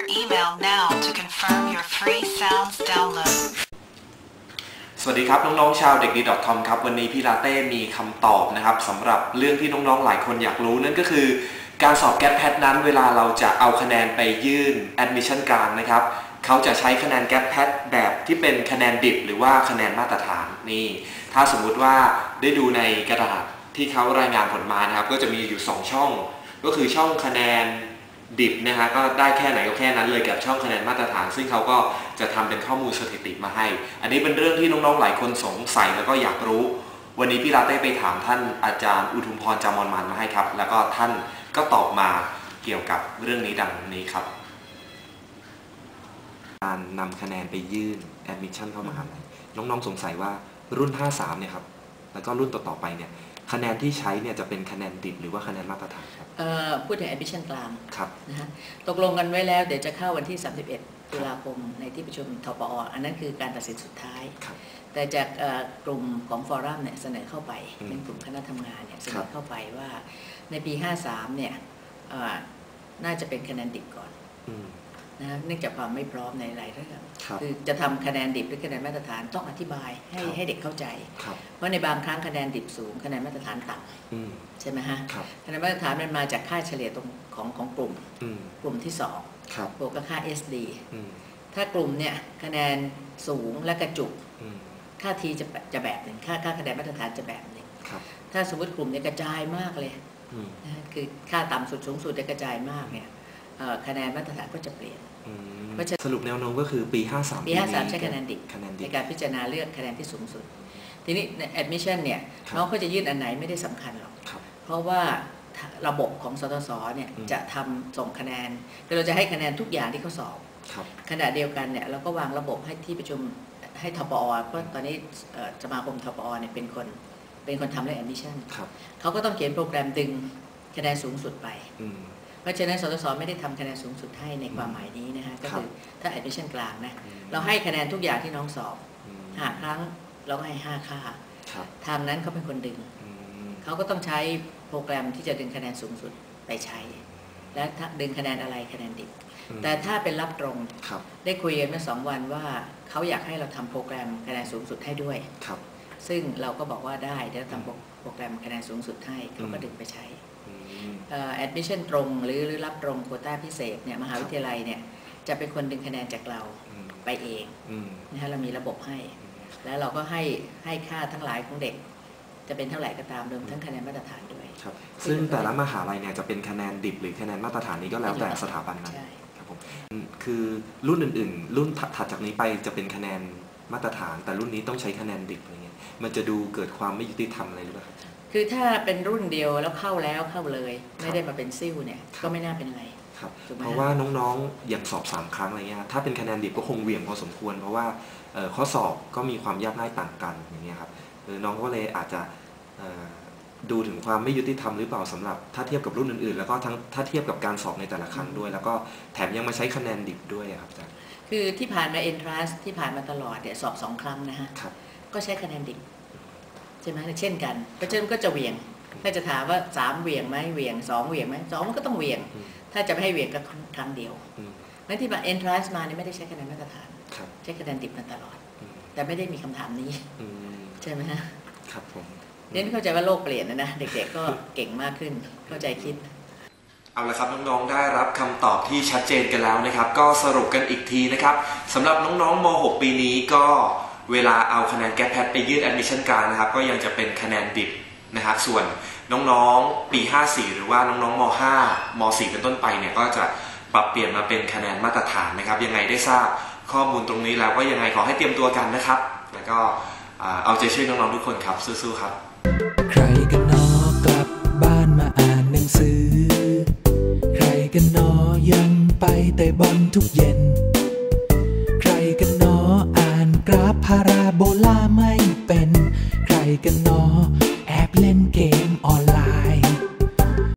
Your email now to confirm your free sounds download. สวัสดีครับ น้องๆชาวเด็กดี .com ครับ วันนี้พี่ลาเต้มีคำตอบนะครับสำหรับเรื่องที่น้องๆหลายคนอยากรู้นั่นก็คือ การสอบแก t แพทนั้นเวลาเราจะเอาคะแนนไปยื่น admission กางนะครับเขาจะใช้คะแนนแก t แพทแบบที่เป็นคะแนนดิบ หรือว่าคะแนนมาตรฐานนี่ ถ้าสมมุติว่าได้ดูในกระดาษที่เขารายงานผลมานะครับ ก็จะมีอยู่ 2 ช่อง ก็คือช่องคะแนน ดิบนะฮะก็ได้แค่ไหนก็แค่นั้นเลยกับช่องคะแนนมาตรฐาน ซึ่งเขาก็จะทำเป็นข้อมูลสถิติมาให้ อันนี้เป็นเรื่องที่น้องๆหลายคนสงสัยแล้วก็อยากรู้ วันนี้พี่ลาเต้ไปถามท่านอาจารย์อุทุมพรจามอนมันมาให้ครับ แล้วก็ท่านก็ตอบมาเกี่ยวกับเรื่องนี้ดังนี้ครับ การนำคะแนนไปยื่น admission เข้ามหาลัยน้องๆสงสัยว่ารุ่น 53 เนี่ยครับแล้วก็รุ่นต่อๆไปเนี่ย คะแนนที่ใช้เนี่ยจะเป็นคะแนนดิบหรือว่าคะแนนมาตรฐานครับเอ่อพูดถึง admission กลางครับ นะฮะตกลงกันไว้แล้วเดี๋ยวจะเข้าวันที่ 31 ตุลาคมในที่ประชุมทปอ อันนั้นคือการตัดสินสุดท้าย ครับ แต่จากเอ่อกลุ่มของฟอรัมเนี่ยเสนอเข้าไป อืมเป็นกลุ่มคณะทำงานเนี่ยเสนครัอบ เข้าไปว่าในปี 53 เนี่ยเอ่อน่าจะเป็นคะแนนดิบก่อน อืม นะฮะเนื่องจากความไม่พร้อมในหลายเรื่องครับคือจะทำคะแนนดิบหรือคะแนนมาตรฐานต้องอธิบายให้ครับให้เด็กเข้าใจครับเพราะในบางครั้งคะแนนดิบสูงคะแนนมาตรฐานต่อืมำใช่ไหมฮะครับคะแนนมาตรฐานมันมาจากค่าเฉลี่ยตรงของของกลุ่มอืมกลุ่มที่ครับ2บวกกับค่า SD อืมถ้ากลุ่มเนี่ยคะแนนสูงและกระจุกอืมค่าทีจะจะแบบหนึ่งค่าค่าคะแนนมาตรฐานจะแบบหนึ่งครับถ้าสมมติกลุ่มเนี่ยกระจายมากเลยอืมนะฮะคือค่าต่ำสุดสูงสุดเนี่ยกระจายมากเนี่ยเอ่อ คะแนนมาตรฐานก็จะเปลี่ยนอืมเพราะฉะนั้นสรุปแนวโน้มก็คือปี 53 ปี 53 ใช้คะแนนดิบคะแนนดิในบการพิจารณาเลือกคะแนนที่สูงสุด ทีนี้ใน admission เนี่ยครับน้องเขาจะยื่นอันไหนไม่ได้สำคัญหรอกครับเพราะว่าระบบของสตสเนี่ยอืมจะทำส่งคะแนนคือเราจะให้คะแนนทุกอย่างที่เขาสอบครับขณะเดียวกันเนี่ยเราก็วางระบบให้ที่ประชุมให้ทปอเพราะตอนนี้เอ่อสมาคมทปอเนี่ยเป็นคนเป็นคนทำเรื่อง admission ครับเขาก็ต้องเขียนโปรแกรมดึงคะแนนสูงสุดไปอืม เพราะฉะนั้นสตสไม่ได้ทำคะแนนสูงสุดให้ในความหมายนี้นะฮะก็ครับคือถ้า admission กลางนะอืมเราให้คะแนนทุกอย่างที่น้องสอบอืมห้าครั้งเราก็ให้ห้าค่าครับทางนั้นเขาเป็นคนดึงอืมเขาก็ต้องใช้โปรแกรมที่จะดึงคะแนนสูงสุดไปใช้ และถ้าดึงคะแนนอะไรคะแนนดิบอืมแต่ถ้าเป็นรับตรงครับได้คุยกันเมื่อสองวันว่าเขาอยากให้เราทำโปรแกรมคะแนนสูงสุดให้ด้วยครับ ซึ่งเราก็บอกว่าได้เดี๋ยวทำโปรโปรแกรมคะแนนสูงสุดให้เขาก็ดึงไปใช้ อืมเอ่อ admission ตรงหรือหรือรับตรงโควต้าพิเศษเนี่ยมหาวิทยาลัยเนี่ยจะเป็นคนดึงคะแนนจากเราอืมไปเองอืมนะฮะเรามีระบบให้ แล้วเราก็ให้ให้ค่าทั้งหลายของเด็ก จะเป็นเท่าไหร่ก็ตามรวมทั้งคะแนนมาตรฐานด้วยครับซึ่งแต่ละมหาลัยเนี่ยจะเป็นคะแนนดิบหรือคะแนนมาตรฐานนี้ก็แล้วแต่สถาบันนั้นใช่ครับผมอืมคือรุ่นอื่น ๆ รุ่นถัดจากนี้ไปจะเป็นคะแนนมาตรฐาน แต่รุ่นนี้ต้องใช้คะแนนดิบอะไรเงี้ยมันจะดูเกิดความไม่ยุติธรรมอะไรหรือเปล่า ครับคือถ้าเป็นรุ่นเดียวแล้วเข้าแล้วเข้าเลยครับไม่ได้มาเป็นซิ่วเนี่ยครับก็ไม่น่าเป็นไรครับถูกไหมเพราะว่าน้องๆอย่างสอบสามครั้งอะไรเงี้ยถ้าเป็นคะแนนดิบก็คงเหวี่ยงพอสมควร เพราะว่าเอ่อข้อสอบก็มีความยากง่ายต่างกันอย่างเงี้ยครับเออน้องก็เลยอาจจะเอ่อดูถึงความไม่ยุติธรรมหรือเปล่าสำหรับถ้าเทียบกับรุ่นอื่นๆ แล้วก็ทั้งถ้าเทียบกับการสอบในแต่ละครั้งด้วย แล้วก็แถมยังมาใช้คะแนนดิบด้วยอะครับอาจารย์คือที่ผ่านมา entrance ที่ผ่านมาตลอดเนี่ยสอบสองครั้งนะฮะครับก็ใช้คะแนนดิบ ใช่ไหมเช่นกัน เพราะฉะนั้นก็จะเหวี่ยง ถ้าจะถามว่าสามเหวี่ยงไหมเหวี่ยงสองเหวี่ยงไหมสองมันก็ต้องเหวี่ยงอืมถ้าจะไม่ให้เหวี่ยงก็ครั้งเดียวอืมงั้นที่มา entrance มาเนี่ยไม่ได้ใช้คะแนนมาตรฐานครับใช้คะแนนดิบมาตลอดอืมแต่ไม่ได้มีคำถามนี้อืมใช่ไหมฮะครับผมเน้นเข้าใจว่าโลกเปลี่ยนนะนะเด็กๆก็เก่งมากขึ้นเข้าใจคิดเอาละครับน้องๆได้รับคำตอบที่ชัดเจนกันแล้วนะครับ ก็สรุปกันอีกทีนะครับสำหรับน้องๆม .6 ปีนี้ก็ เวลาเอาคะแนนแก t แพทไปยื่น admission กางนะครับ ก็ยังจะเป็นคะแนนดิบนะครับ ส่วนน้องๆ ปี 54 หรือว่าน้องๆม5ม4เป็นต้นไปเนี่ย ก็จะปรับเปลี่ยนมาเป็นคะแนนมาตรฐานนะครับ ยังไงได้ทราบข้อมูลตรงนี้แล้วก็ยังไงขอให้เตรียมตัวกันนะครับ แล้วก็เอาใจช่วยน้องๆทุกคนครับ สู้ๆครับ ใครกันนอกลับบ้านมาอ่านหนังสือ ใครกันนอยังไปเตะบอลทุกเย็น โบลาไม่เป็น ใครกันหน